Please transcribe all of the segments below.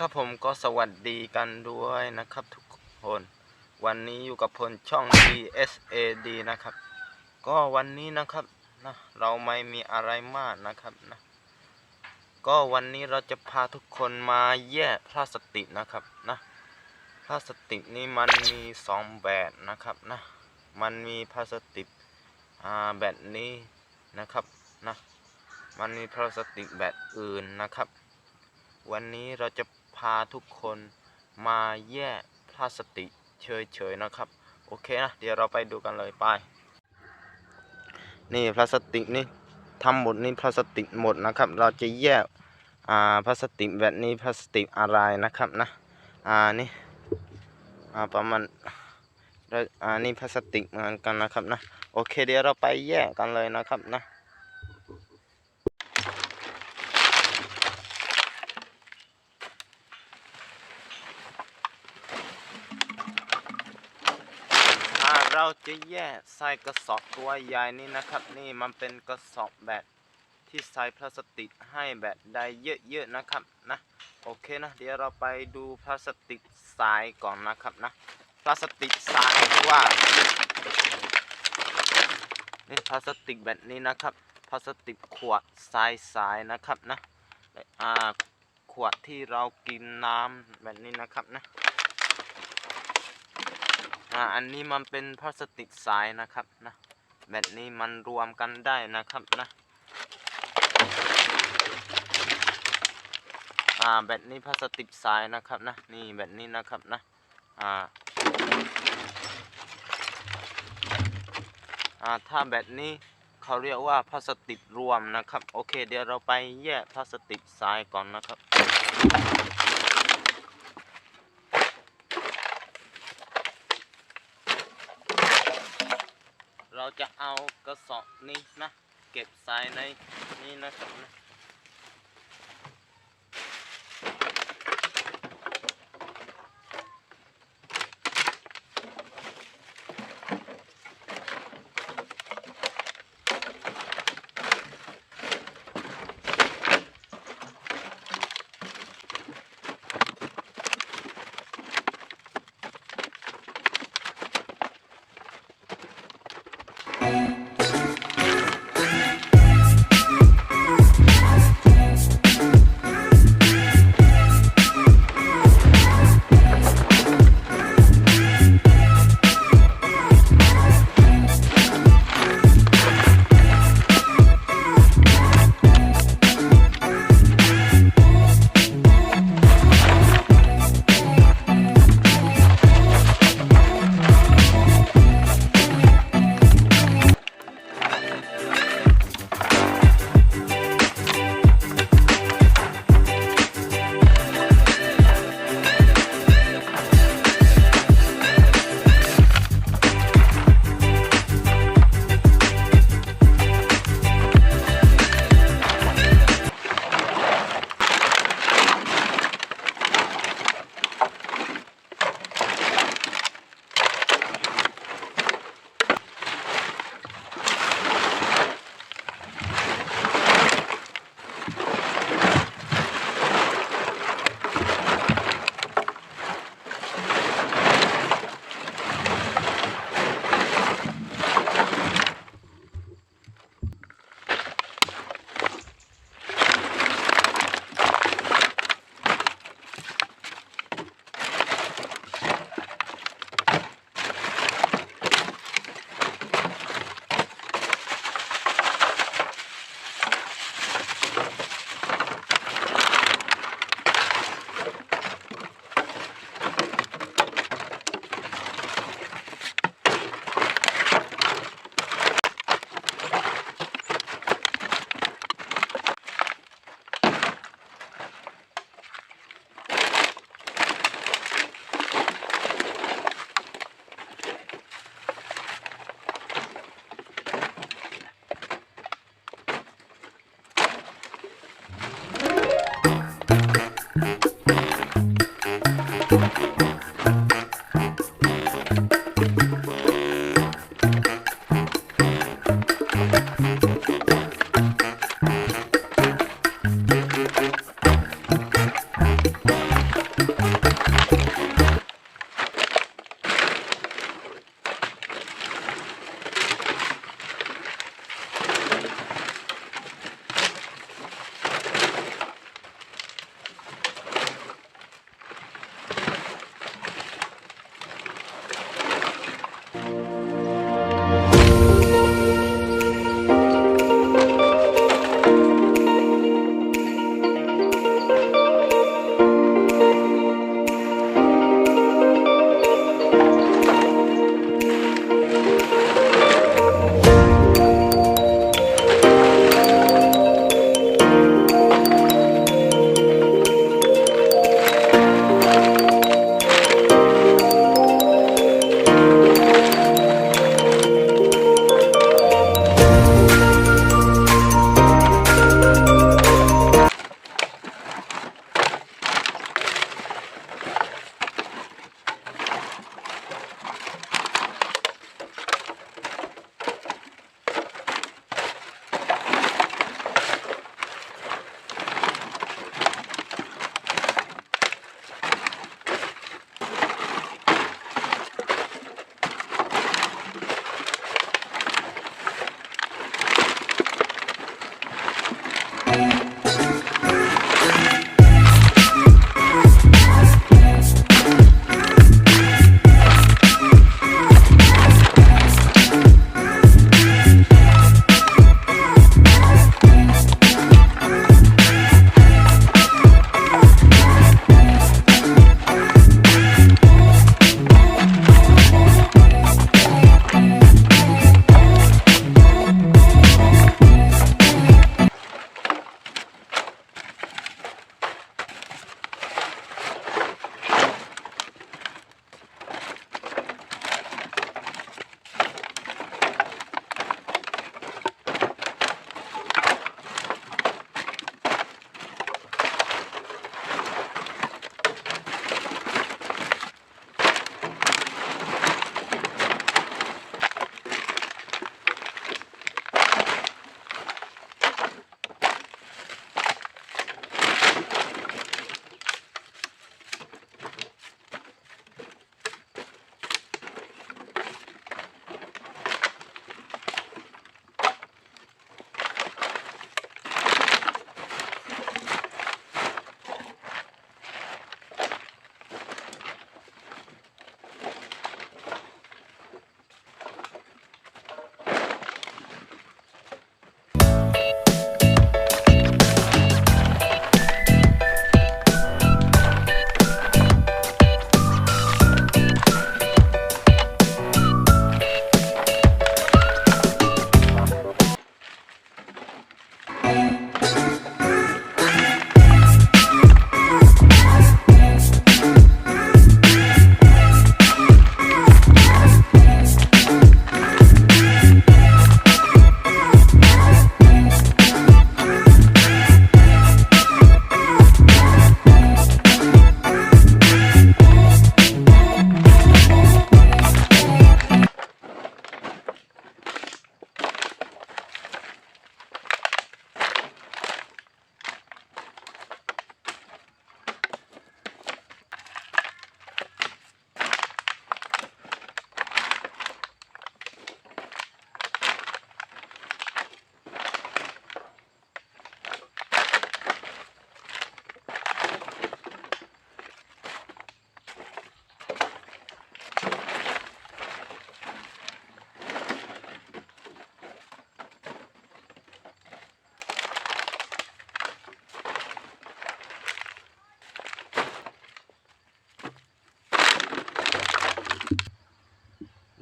นะครับผมก็สวัสดีกันด้วยนะครับทุกคน วันนี้อยู่กับพลช่อง DSAD นะครับ ก็วันนี้นะครับนะเราไม่มีอะไรมากนะครับนะก็วันนี้เราจะพาทุกคนมาแยกพลาสติกนะครับนะพลาสติกนี่มันมีสองแบบนะครับนะมันมีพลาสติกอ่าแบบนี้นะครับนะมันมีพลาสติกแบบอื่นนะครับ วันนี้เราจะ พาทุกคนมาแยกพลาสติกเฉยๆนะครับ โอเคนะ เดี๋ยวเราไปดูกันเลยไป นี่พลาสติกนี่ทั้งหมดนี่พลาสติกหมดนะครับ เราจะแยกอ่าพลาสติกแบบนี้พลาสติกอะไรนะครับนะอ่านี่อ่าประมาณอ่านี่พลาสติกเหมือนกันนะครับนะโอเคเดี๋ยวเราไปแยกกันเลยนะครับนะ อ่า เราจะแยกใส่กระสอบตัวใหญ่นี่นะครับนี่มันเป็นกระสอบแบบที่ใส่พลาสติกให้แบบได้เยอะๆนะครับนะโอเคนะเดี๋ยวเราไปดูพลาสติกทรายก่อนนะครับนะพลาสติกทรายว่านี่พลาสติกแบบนี้นะครับพลาสติกขวดทรายทรายนะครับนะอ่าขวดที่เรากินน้ำแบบนี้นะครับนะ อ่าอันนี้มันเป็นพลาสติกทรายนะครับนะแบบนี้มันรวมกันได้นะครับนะอ่าแบบนี้พลาสติกทรายนะครับนะนี่แบบนี้นะครับนะอ่าอ่าถ้าแบบนี้เขาเรียกว่าพลาสติกรวมนะครับ โอเค เดี๋ยวเราไปแยกพลาสติกทรายก่อนนะครับ เรา จะเอากระสอบนี้นะ เก็บใส่ในนี่นะครับนะ Thank you.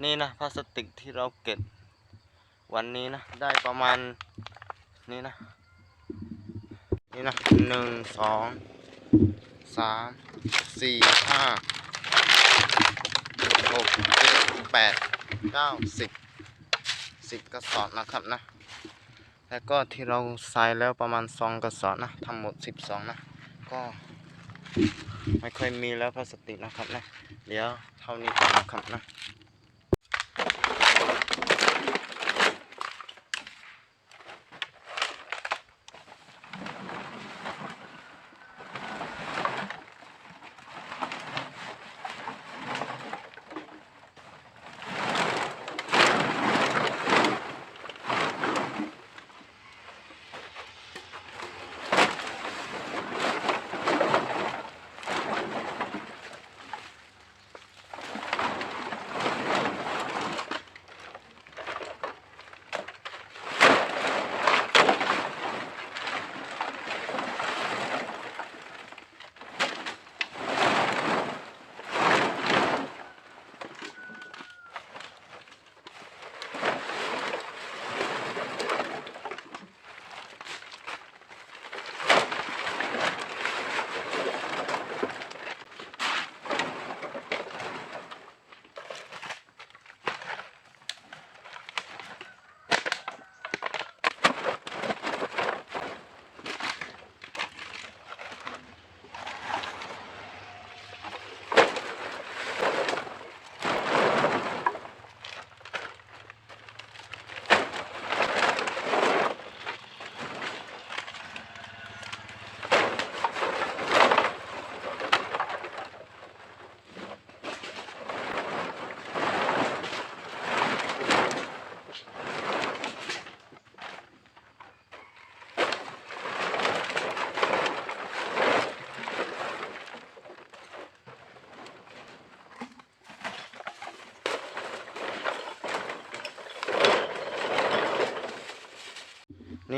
นี่นะพลาสติกที่เราเก็บวันนี้นะ ได้ประมาณนี่นะ นี่นะหนึ่งสองสามสี่ห้าหกเจ็ดแปดเก้าสิบสิบกระสอบนะครับนะ แล้วก็ที่เราใส่แล้วประมาณสองกระสอบนะทั้งหมดสิบสองนะ ก็ไม่ค่อยมีแล้วพลาสติกนะครับนะ เดี๋ยวเท่านี้ก่อนนะครับนะ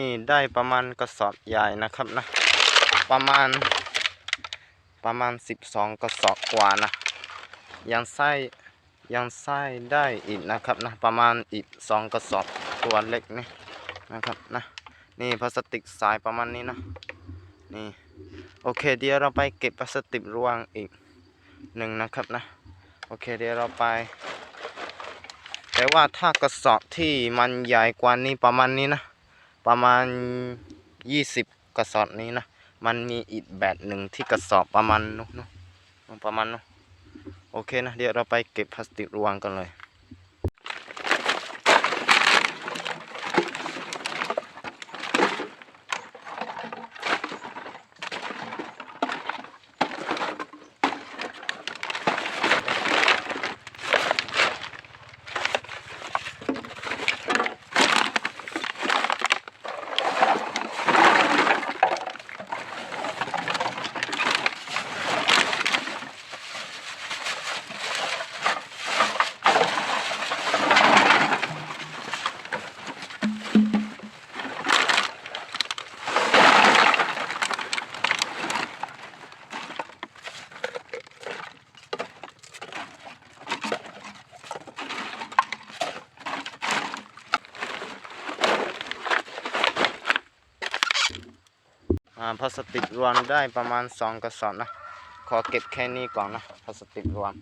นี่ได้ประมาณกระสอบใหญ่นะครับนะ ประมาณประมาณ 12 กระสอบกว่านะ ยังไส้ยังไส้ได้อีกนะครับนะ ประมาณอีก 2 กระสอบตัวเล็กนี่นะครับนะนี่พลาสติกสายประมาณนี้นะนี่โอเคเดี๋ยวเราไปเก็บพลาสติกรวงอีกหนึ่งนะครับนะโอเคเดี๋ยวเราไป แต่ว่าถ้ากระสอบที่มันใหญ่กว่านี้ประมาณนี้นะ ประมาณ 20 กระสอบนี้นะ มันมีอีกแบบหนึ่งที่กระสอบประมาณนู้นนู้นประมาณนู้นโอเคนะ เดี๋ยวเราไปเก็บพลาสติกรวงกันเลย พลาสติกรวมได้ประมาณ 2 กระสอบนะ ขอเก็บแค่นี้ก่อนนะพลาสติกรวม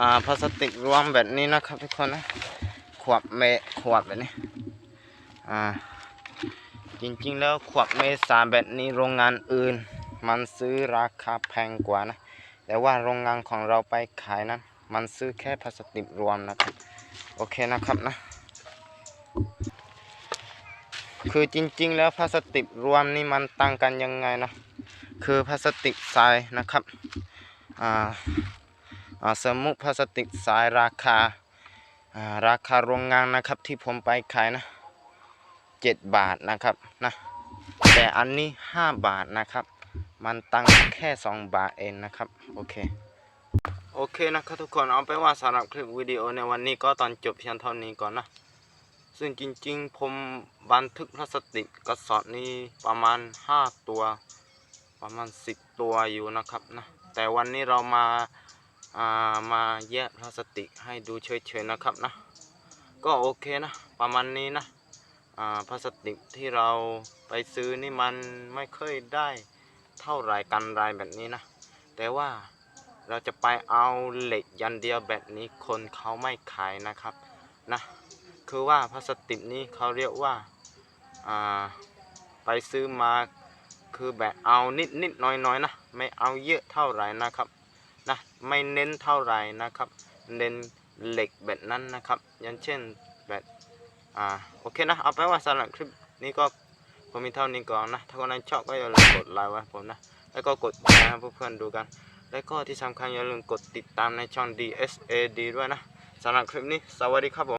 อ่าพลาสติกรวมแบบนี้นะครับทุกคนนะขวดเมขวดแบบนี้อ่าจริงๆแล้วขวดเมษาแบบนี้โรงงานอื่น มันซื้อราคาแพงกว่านะแต่ว่าโรงงานของเราไปขายนั้นมันซื้อแค่พลาสติกรวมนะครับโอเคนะครับนะคือจริงๆแล้วพลาสติกรวมนี่มันต่างกันยังไงนะคือพลาสติกทรายนะครับอ่า สมุพลาสติกสายราคาราคาโรงงานนะครับที่ผมไปขายนะเจ็ดบาทนะครับนะแต่อันนี้ห้าบาทนะครับ มันตังแค่สองบาทเองนะครับ โอเค โอเคนะครับทุกคนเอาไปนว่าสำหรับคลิปวิดีโอในวันนี้ก็ตอนจบเพียงเท่านี้ก่อนนะ ซึ่งจริงๆ ผมบันทึกพลาสติกกระสอบนี้ประมาณ 5 ตัว ประมาณ 10 ตัวอยู่นะครับนะแต่วันนี้เรามา มาแยกพลาสติกให้ดูเฉยๆนะครับนะ ก็โอเคนะ ประมาณนี้นะพลาสติกที่เราไปซื้อนี่มันไม่ค่อยได้เท่าไรกันไรแบบนี้นะ แต่ว่าเราจะไปเอาเหล็กยันเดียวแบบนี้คนเขาไม่ขายนะครับนะคือว่าพลาสติกนี้เขาเรียกว่าไปซื้อมาคือแบบเอานิดนิดๆน้อยน้อยๆนะ ไม่เอาเยอะเท่าไหร่นะครับ ไม่เน้นเท่าไหร่นะครับ เน้นเหล็กแบบนั้นนะครับ อย่างเช่นแบบอ่าโอเคนะเอาไปนว่าสำหรับคลิปนี้ก็ผมมีเท่านี้ก่อนนะ ถ้าคนไหนชอบก็อย่าลืมกดไลค์ไว้ผมนะ แล้วก็กดแชร์ให้เพื่อนๆดูกัน แล้วก็ที่สำคัญอย่าลืมกดติดตามในช่อง DSAD ด้วยนะสำหรับคลิปนี้ สวัสดีครับผม